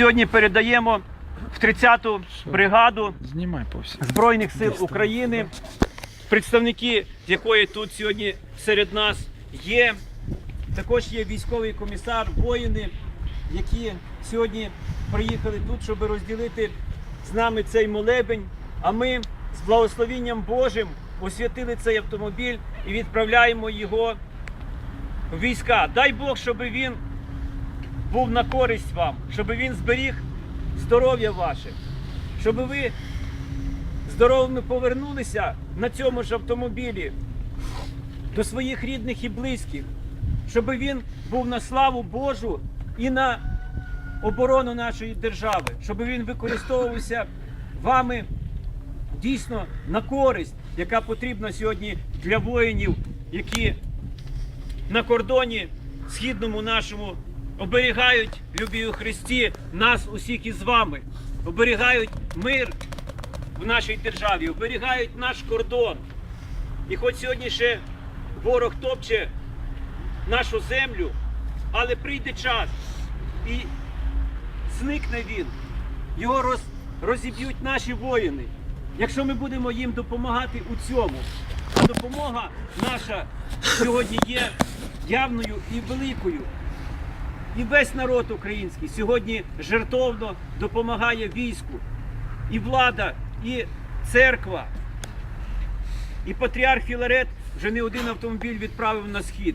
Сьогодні передаємо в 30-ту бригаду. Збройних сил України, представники якої тут сьогодні серед нас є. Також є військовий комісар, воїни, які сьогодні приїхали тут, щоб розділити з нами цей молебень. А ми з благословінням Божим освятили цей автомобіль і відправляємо його в війська. Дай Бог, щоб він був на користь вам, щоб він зберіг здоров'я ваше, щоб ви здоровими повернулися на цьому ж автомобілі до своїх рідних і близьких, щоб він був на славу Божу і на оборону нашої держави, щоб він використовувався вами дійсно на користь, яка потрібна сьогодні для воїнів, які на кордоні східному нашому оберігають любі у Христі нас усіх із вами, оберігають мир в нашій державі, оберігають наш кордон. І хоч сьогодні ще ворог топче нашу землю, але прийде час і зникне він. Його роз, розіб'ють наші воїни. Якщо ми будемо їм допомагати у цьому, допомога наша сьогодні є явною і великою. І весь народ український сьогодні жертовно допомагає війську. І влада, і церква, і патріарх Філарет вже не один автомобіль відправив на схід.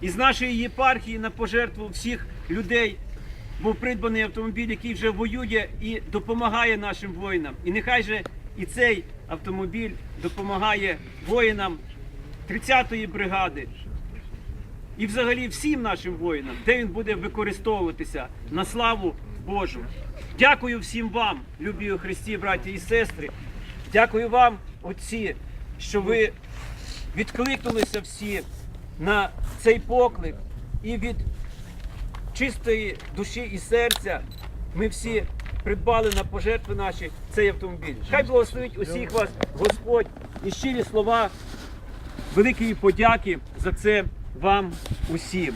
Із нашої єпархії на пожертву всіх людей був придбаний автомобіль, який вже воює і допомагає нашим воїнам. І нехай же і цей автомобіль допомагає воїнам 30-ї бригади і взагалі всім нашим воїнам, де він буде використовуватися на славу Божу. Дякую всім вам, любі у Христі, браті і сестри. Дякую вам, отці, що ви відкликнулися всі на цей поклик і від чистої душі і серця ми всі придбали на пожертви наші цей автомобіль. Хай благословить усіх вас Господь і щирі слова великої подяки за це вам усім.